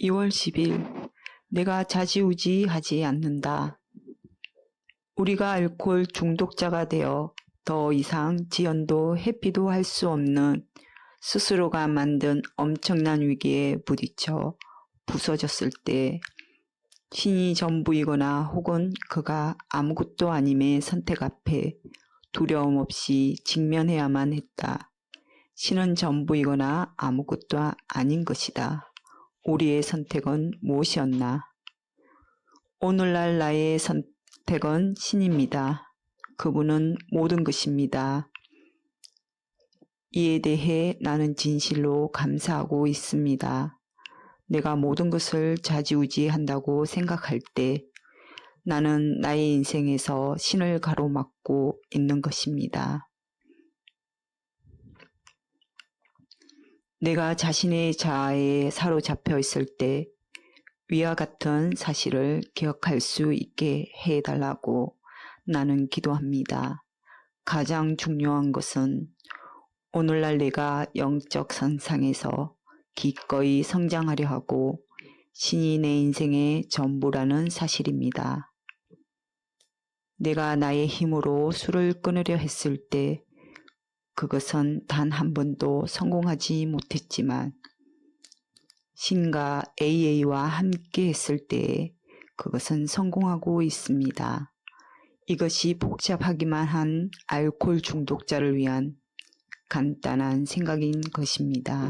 2월 10일 내가 자지우지하지 않는다. 우리가 알코올 중독자가 되어 더 이상 지연도 회피도 할 수 없는 스스로가 만든 엄청난 위기에 부딪혀 부서졌을 때 신이 전부이거나 혹은 그가 아무것도 아님의 선택 앞에 두려움 없이 직면해야만 했다. 신은 전부이거나 아무것도 아닌 것이다. 우리의 선택은 무엇이었나? 오늘날 나의 선택은 신입니다. 그분은 모든 것입니다. 이에 대해 나는 진실로 감사하고 있습니다. 내가 모든 것을 좌지우지한다고 생각할 때 나는 나의 인생에서 신을 가로막고 있는 것입니다. 내가 자신의 자아에 사로잡혀 있을 때 위와 같은 사실을 기억할 수 있게 해달라고 나는 기도합니다. 가장 중요한 것은 오늘날 내가 영적 선상에서 기꺼이 성장하려 하고 신이 내 인생의 전부라는 사실입니다. 내가 나의 힘으로 술을 끊으려 했을 때 그것은 단 한 번도 성공하지 못했지만 신과 AA와 함께 했을 때 그것은 성공하고 있습니다. 이것이 복잡하기만 한 알코올 중독자를 위한 간단한 생각인 것입니다.